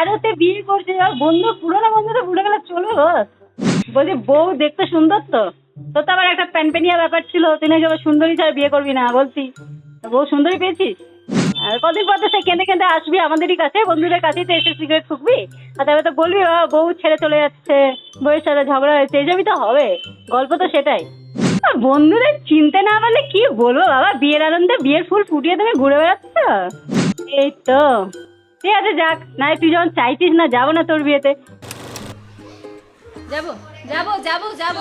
তেরোতে বিয়ে করছে বন্ধু পুরোনো বন্ধুটা ভুলে গেলে চলবে বলছি বউ দেখতে সুন্দর তো? তোর তো আবার একটা প্যানপেনিয়া ব্যাপার ছিল তুই নাকি সুন্দরী ছাড়া বিয়ে করবি না বলছি। তা বউ সুন্দরী পেয়েছিস? আর কদিন পর তো সে কেঁদে কেঁদে আসবি আমাদেরই কাছে বন্ধুদের কাছেই তো এসে সিগারেট ফুকবি। আর তারপরে তো বলবি "বাবা, বউ ছেড়ে চলে যাচ্ছে বউয়ের সাথে ঝগড়া হয়েছে এই জন্যই তো হবে। গল্প তো সেটাই। বন্ধুদের চিনতে না পারলে কি বলব বাবা বিয়ের আনন্দে বিয়ের ফুল ফুটিয়ে তুমি ঘুরে বেড়াচ্ছ? এই তো। ঠিক আছে, যাক। না তুই যখন চাইছিস না, যাব না তোর বিয়েতে। যাব যাব যাব যাব।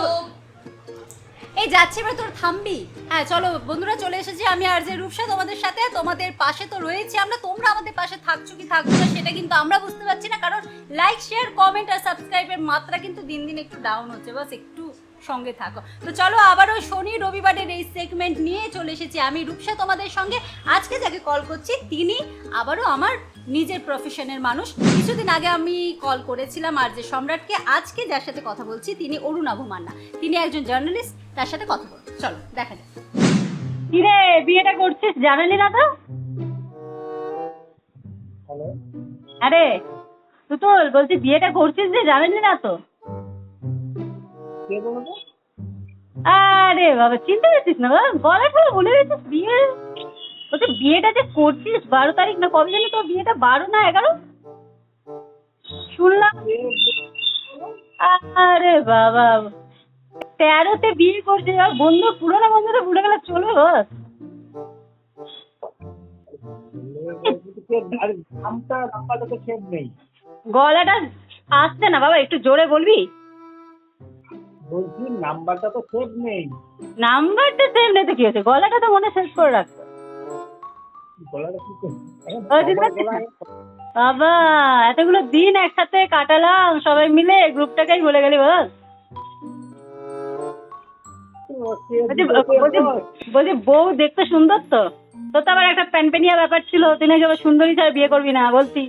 এই, যাচ্ছে এবার তোর থামবি। হ্যাঁ চলো, বন্ধুরা চলে এসেছি। আমি আর যে রূপসা তোমাদের সাথে, তোমাদের পাশে তো রয়েছি আমরা। তোমরা আমাদের পাশে থাকছো কি থাকছো না, সেটা কিন্তু আমরা বুঝতে পারছি না। কারণ লাইক শেয়ার কমেন্ট আর সাবস্ক্রাইবের মাত্রা কিন্তু দিন দিন একটু ডাউন হচ্ছে। বাস, একটু সঙ্গে থাকো। তো চলো, আবারও শনি রবিবারের এই সেগমেন্ট নিয়ে চলে এসেছি আমি রূপসা তোমাদের সঙ্গে। আজকে যাকে কল করছি, তিনি আবারও আমার নিজের প্রফেশনের মানুষ। কিছুদিন আগে আমি কল করেছিলাম আর যে সম্রাটকে আজকে যার সাথে কথা বলছি তিনি অরুণাভ মান্না। তিনি একজন জার্নালিস্ট তার সাথে কথা বলব চলো দেখা যাক। কিরে বিয়েটা করছিস জানালি না তো? আরে তুতুল বলছি বিয়েটা করছিস যে জানালি না তো? আরে বাবা চিনতে পারছিস না বাবা। গলা ঠলা বলে দিয়েছিস বলছি বিয়েটা যে করছিস বারো তারিখ না কবে জানি তোর বিয়েটা? বারো না এগারো? শুনলাম। আরে বাবা তেরোতে বিয়ে করছে এবার বন্ধু পুরোনো বন্ধুটা ভুলে গেলে চলবে বস আরে সেভ নেই গলাটা আসছে না বাবা একটু জোরে বলবি? বলছি নাম্বারটা তো সেভ নেই। নাম্বারটা সেভ নেই তো কি হয়েছে? গলাটা তো মনে শেষ করে রাখতো বাবা এতগুলো দিন একসাথে কাটালাম সবাই মিলে গ্রুপটাকেই ভুলে গেলি বল। বলছি বউ দেখতে সুন্দর তো? তোর তো আবার একটা প্যানপেনিয়া ব্যাপার ছিল তুই নাকি আবার সুন্দরী ছাড়া বিয়ে করবি না বলছি।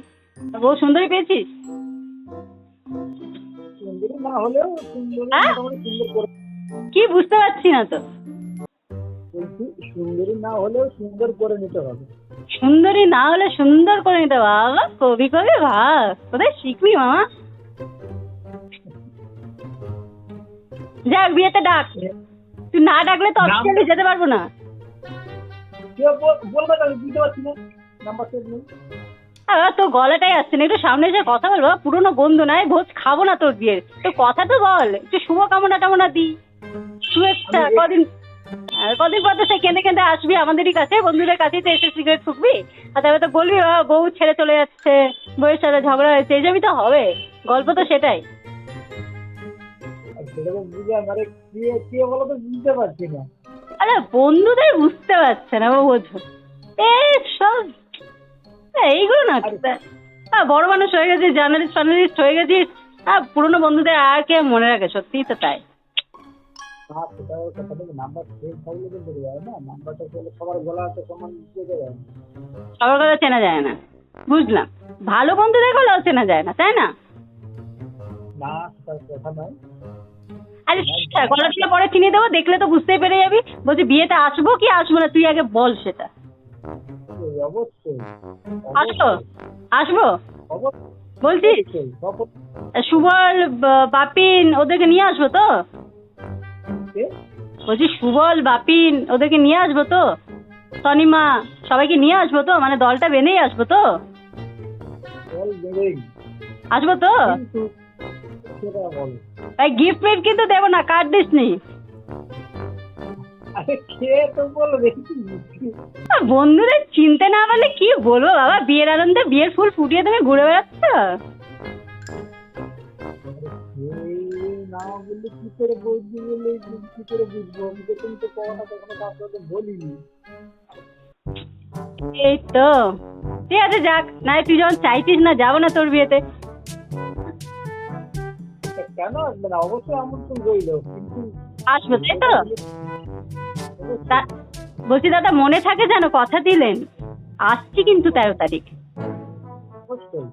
বউ সুন্দরী পেয়েছিস? কি বুঝতে পারছি না তো। সুন্দরী না হলেও সুন্দর করে নিতে হবে। সুন্দরী না হলে সুন্দর করে নিতে বাবা। কবি কবি ভাব কোথায় শিখবি মামা? যাক বিয়েতে ডাক। তুই না ডাকলে তো অফিসিয়ালি যেতে পারব না। তোর গলাটাই আসছে না। একটু সামনে এসে কথা বল বাবা। পুরোনো বন্ধু নাই ভোজ খাব না তোর বিয়ের। তো কথা তো বল। একটু শুভ কামনা টামনা দি। শুভেচ্ছা কদিন কদিন পর তো সে কেঁদে কেঁদে আসবি আমাদেরই কাছে বন্ধুদের কাছেই তো এসে সিগারেট ফুকবি। আর তারপরে তো বলবি বাবা, বউ ছেড়ে চলে যাচ্ছে বউয়ের সাথে ঝগড়া হয়েছে। এই জন্যই তো হবে গল্প তো সেটাই। আর বন্ধুদের বুঝতে পারছে না বোঝো। সব এইগুলো না হ্যাঁ বড় মানুষ হয়ে গেছিস জার্নালিস্ট ফার্নালিস্ট হয়ে গেছিস হ্যাঁ পুরোনো বন্ধুদের আর কে মনে রাখে সত্যিই তো তাই। না কথা থেকে নাম্বার সেভ থাকলে তো বেড়ে যাবে না? নাম্বারটা সবার গলা তো সমান দিয়ে দেবে সবার কথা চেনা যায় না। বুঝলাম। ভালো বন্ধুদের গলাও চেনা যায় না তাই না? না সেটা কথা নয়। আরে ছিল পরে চিনিয়ে দেবো দেখলে তো বুঝতেই পেরে যাবি। বলছি বিয়েতে আসব কি আসব না তুই আগে বল সেটা। অবশ্যই আসব? আসব? অবশ্যই। বলছি সুবল বাপিন ওদেরকে নিয়ে আসব তো? বলছি সুবল বাপিন ওদেরকে নিয়ে আসব তো? তনিমা সবাইকে নিয়ে আসব তো? মানে দলটা বেঁধেই আসব তো? আসব তো? তাই গিফট মিফট কিন্তু দেবো না কার্ড দিস নি বন্ধুদের চিনতে না পারলে কি বলব বাবা? বিয়ের আনন্দে বিয়ের ফুল ফুটিয়ে তুমি ঘুরে বেড়াচ্ছ। না কি করে বুঝবি বলে কি করে বুঝব? আমি তো কিন্তু কখনো কখনো সাথে বলিনি। এই তো। ঠিক আছে যাক। না তুই যখন চাইছিস না যাব না তোর বিয়েতে। কেন? আসবে না অবশ্যই আমন্ত্রণ রইল কিন্তু আসব তাই তো বলছি দাদা মনে থাকে যেন কথা দিলেন। আসছি কিন্তু তেরো তারিখ। অবশ্যই।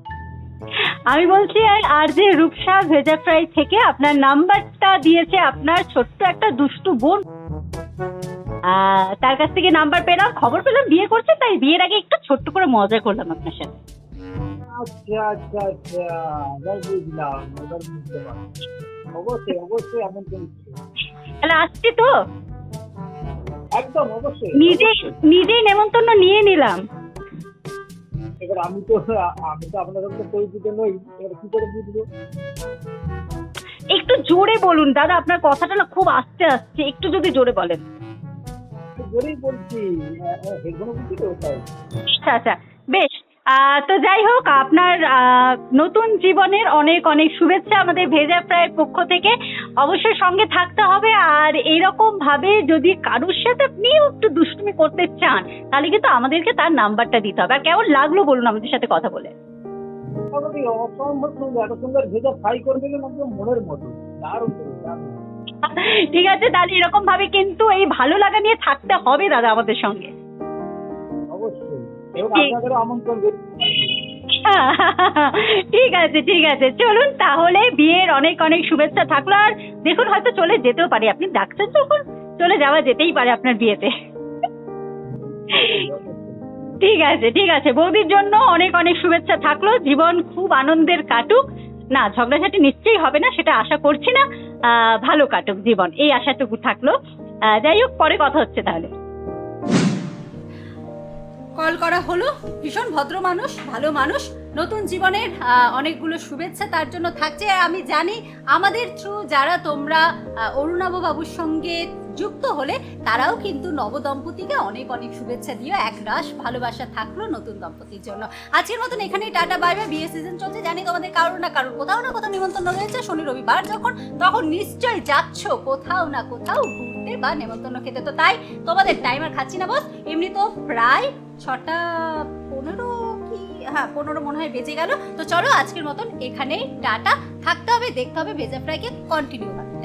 আমি বলছি আর যে রূপসা ভেজা ফ্রাই থেকে আপনার নাম্বারটা দিয়েছে আপনার ছোট্ট একটা দুষ্টু বোন। তার কাছ থেকে নাম্বার পেলাম খবর পেলাম বিয়ে করছে তাই বিয়ের আগে একটু ছোট্ট করে মজা করলাম আপনার সাথে। আচ্ছা আচ্ছা আচ্ছা এবার বুঝলাম এবার বুঝতে পারছি। অবশ্যই অবশ্যই আমন্ত্রণ দিচ্ছি। তাহলে আসছি তো? একদম অবশ্যই নিজে নিজেই নেমন্তন্ন নিয়ে নিলাম। এবার আমি তো আমি তো আপনার সঙ্গে পরিচিত নই এবার কি করে বুঝব? একটু জোরে বলুন দাদা আপনার কথাটা না খুব আস্তে আসছে একটু যদি জোরে বলেন। জোরেই বলছি আচ্ছা আচ্ছা বেশ। তো যাই হোক আপনার নতুন জীবনের অনেক অনেক শুভেচ্ছা আমাদের ভেজা ফ্রাইয়ের পক্ষ থেকে। অবশ্যই সঙ্গে থাকতে হবে আর এইরকম ভাবে যদি কারোর সাথে আপনিও একটু দুষ্টুমি করতে চান তাহলে কিন্তু আমাদেরকে তার নাম্বারটা দিতে হবে। আর কেমন লাগল বলুন আমাদের সাথে কথা বলে? অসম্ভব সুন্দর এত সুন্দর ভেজা ফ্রাই করে দিলেন একদম মনের মতো। দারুণ দারুণ। ঠিক আছে তাহলে এরকম ভাবে কিন্তু এই ভালো লাগা নিয়ে থাকতে হবে দাদা আমাদের সঙ্গে। আমন্ত্রণ ঠিক আছে ঠিক আছে। চলুন তাহলে বিয়ের অনেক অনেক শুভেচ্ছা থাকল। আর দেখুন হয়তো চলে যেতেও পারি। আপনি ডাকছেন যখন চলে যাওয়া যেতেই পারে আপনার বিয়েতে। ঠিক আছে ঠিক আছে। বৌদির জন্য অনেক অনেক শুভেচ্ছা থাকল। জীবন খুব আনন্দের কাটুক। না ঝগড়াঝাটি নিশ্চয়ই হবে না সেটা আশা করছি না। আহ, ভালো কাটুক জীবন। এই আশাটুকু থাকল। আহ, যাই হোক পরে কথা হচ্ছে তাহলে। কল করা হলো। ভীষণ ভদ্র মানুষ ভালো মানুষ। নতুন জীবনের অনেকগুলো শুভেচ্ছা তার জন্য থাকছে। আমি জানি আমাদের থ্রু যারা তোমরা আহ, অরুণাভ বাবুর সঙ্গে যুক্ত হলে তারাও কিন্তু নবদম্পতিকে অনেক অনেক শুভেচ্ছা দিও। এক রাশ ভালোবাসা থাকল নতুন দম্পতির জন্য। আজকের মতন এখানেই টাটা বাই বাই। বিয়ে সিজন চলছে। জানি তোমাদের কারোর না কারোর কোথাও না কোথাও নিমন্ত্রণ রয়েছে। শনি রবিবার যখন তখন নিশ্চয়ই যাচ্ছ। কোথাও না কোথাও ঘুরতে বা নেমন্তন্ন খেতে। তো তাই তোমাদের টাইমার খাচ্ছি না বস এমনি তো প্রায় ছটা পনেরো কি? হ্যাঁ পনেরো মনে হয় বেজে গেল। তো চলো আজকের মতন এখানেই টাটা। থাকতে হবে, দেখতে হবে, ভেজা ফ্রাইকে কন্টিনিউ হবে